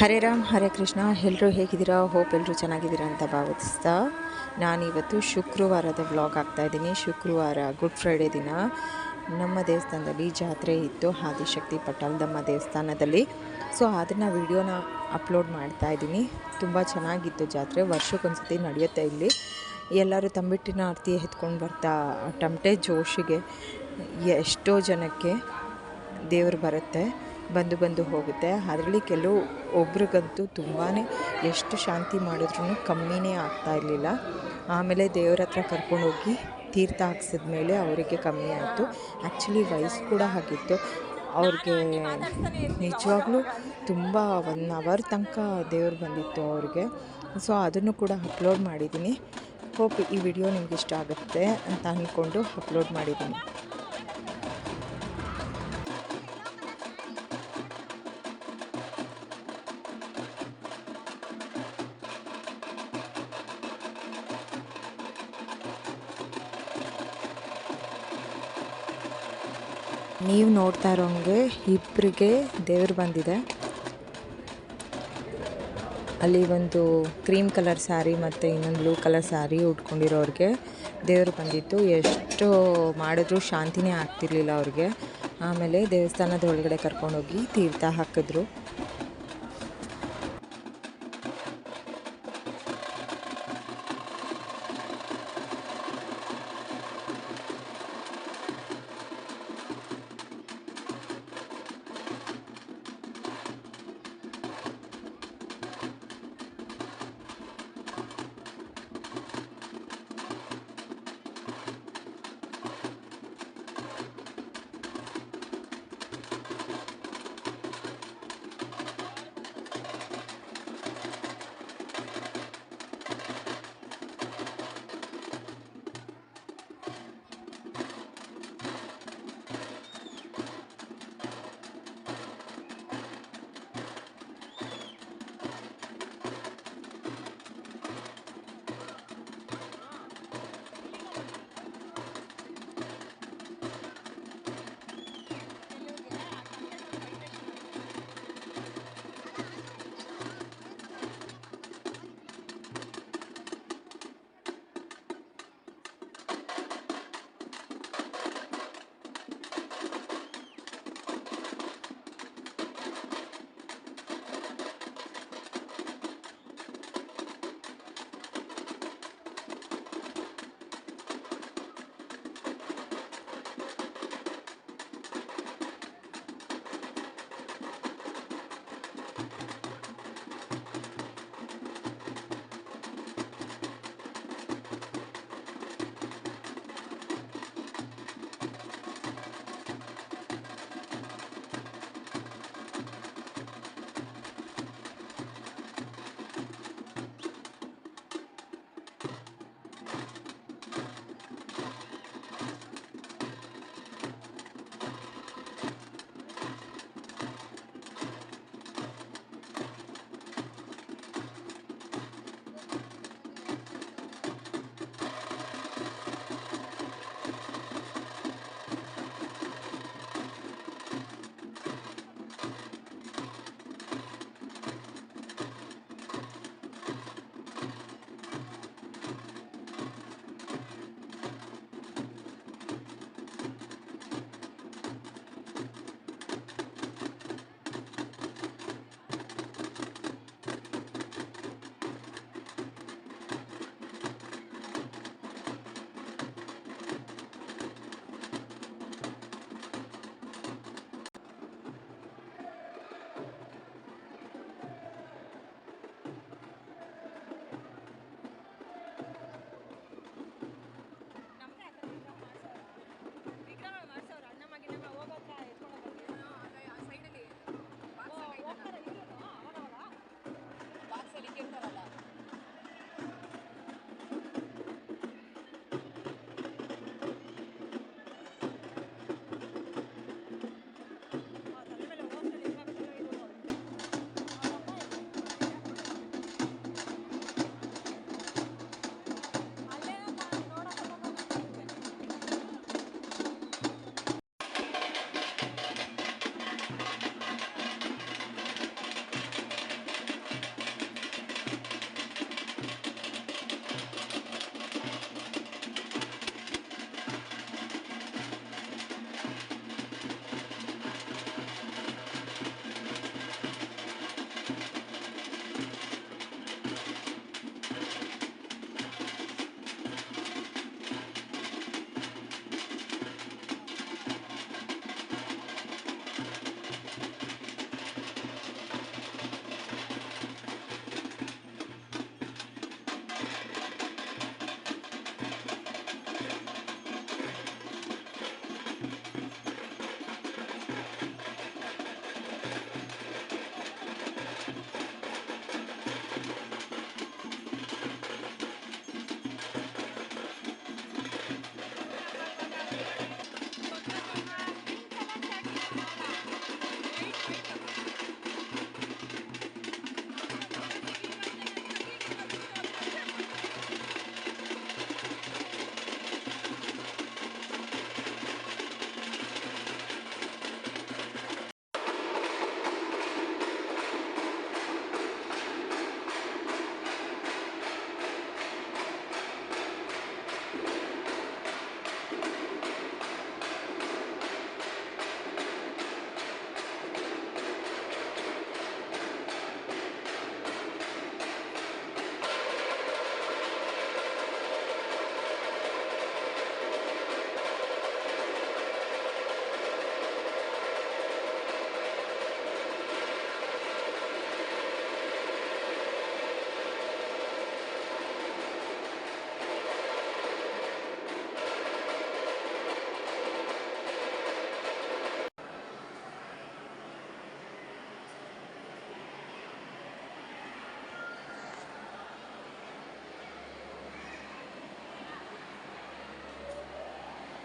ಹರೇ ರಾಮ್, ಹರೇ ಕೃಷ್ಣ. ಎಲ್ಲರೂ ಹೇಗಿದ್ದೀರಾ? ಹೋಪ್ ಎಲ್ಲರೂ ಚೆನ್ನಾಗಿದ್ದೀರಾ ಅಂತ ಭಾವಿಸ್ತಾ ನಾನಿವತ್ತು ಶುಕ್ರವಾರದ ವ್ಲಾಗ್ ಆಗ್ತಾಯಿದ್ದೀನಿ ಶುಕ್ರವಾರ ಗುಡ್ ಫ್ರೈಡೇ ದಿನ. ನಮ್ಮ ದೇವಸ್ಥಾನದಲ್ಲಿ ಜಾತ್ರೆ ಇತ್ತು, ಆದಿಶಕ್ತಿ ಪಟ್ಟಲ್ದಮ್ಮ ದೇವಸ್ಥಾನದಲ್ಲಿ. ಸೊ, ಅದನ್ನು ವಿಡಿಯೋನ ಅಪ್ಲೋಡ್ ಮಾಡ್ತಾ ಇದ್ದೀನಿ. ತುಂಬ ಚೆನ್ನಾಗಿತ್ತು ಜಾತ್ರೆ. ವರ್ಷಕ್ಕೊಂದ್ಸತಿ ನಡೆಯುತ್ತೆ ಇಲ್ಲಿ. ಎಲ್ಲರೂ ತಂಬಿಟ್ಟಿನ ಆರತಿ ಎತ್ಕೊಂಡು ಬರ್ತಾ, ಟಮಟೆ ಜೋಶಿಗೆ ಎಷ್ಟೋ ಜನಕ್ಕೆ ದೇವರು ಬರುತ್ತೆ. ಬಂದು ಬಂದು ಹೋಗುತ್ತೆ. ಅದರಲ್ಲಿ ಕೆಲವು ಒಬ್ರಿಗಂತೂ ತುಂಬಾ ಎಷ್ಟು ಶಾಂತಿ ಮಾಡಿದ್ರೂ ಕಮ್ಮಿನೇ ಆಗ್ತಾ ಇರಲಿಲ್ಲ. ಆಮೇಲೆ ದೇವ್ರ ಹತ್ರ ಕರ್ಕೊಂಡೋಗಿ ತೀರ್ಥ ಹಾಕ್ಸಿದ್ಮೇಲೆ ಅವರಿಗೆ ಕಮ್ಮಿ ಆಯಿತು. ಆ್ಯಕ್ಚುಲಿ ವಯಸ್ಸು ಕೂಡ ಆಗಿತ್ತು ಅವ್ರಿಗೆ ನಿಜವಾಗ್ಲೂ ತುಂಬ ಒನ್ ಅವರ್ ತನಕ ದೇವ್ರು ಬಂದಿತ್ತು ಅವ್ರಿಗೆ. ಸೊ ಅದನ್ನು ಕೂಡ ಅಪ್ಲೋಡ್ ಮಾಡಿದ್ದೀನಿ. ಹೋಪ್ ಈ ವಿಡಿಯೋ ನಿಮ್ಗೆ ಇಷ್ಟ ಆಗುತ್ತೆ ಅಂತ ಅಂದ್ಕೊಂಡು ಅಪ್ಲೋಡ್ ಮಾಡಿದ್ದೀನಿ. ನೀವು ನೋಡ್ತಾ ಇರೋಂಗೆ ಇಬ್ಬರಿಗೆ ದೇವ್ರು ಬಂದಿದೆ. ಅಲ್ಲಿ ಒಂದು ಕ್ರೀಮ್ ಕಲರ್ ಸ್ಯಾರಿ ಮತ್ತು ಇನ್ನೊಂದು ಬ್ಲೂ ಕಲರ್ ಸ್ಯಾರಿ ಉಟ್ಕೊಂಡಿರೋರಿಗೆ ದೇವರು ಬಂದಿತ್ತು. ಎಷ್ಟು ಮಾಡಿದ್ರು ಶಾಂತಿನೇ ಆಗ್ತಿರ್ಲಿಲ್ಲ ಅವ್ರಿಗೆ. ಆಮೇಲೆ ದೇವಸ್ಥಾನದ ಒಳಗಡೆ ಕರ್ಕೊಂಡೋಗಿ ತೀರ್ಥ ಹಾಕಿದ್ರು.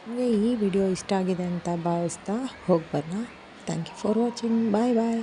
ನಿಮಗೆ ಈ ವಿಡಿಯೋ ಇಷ್ಟ ಆಗಿದೆ ಅಂತ ಭಾವಿಸ್ತಾ ಹೋಗಿ ಬರೋಣ. Thank you for watching bye bye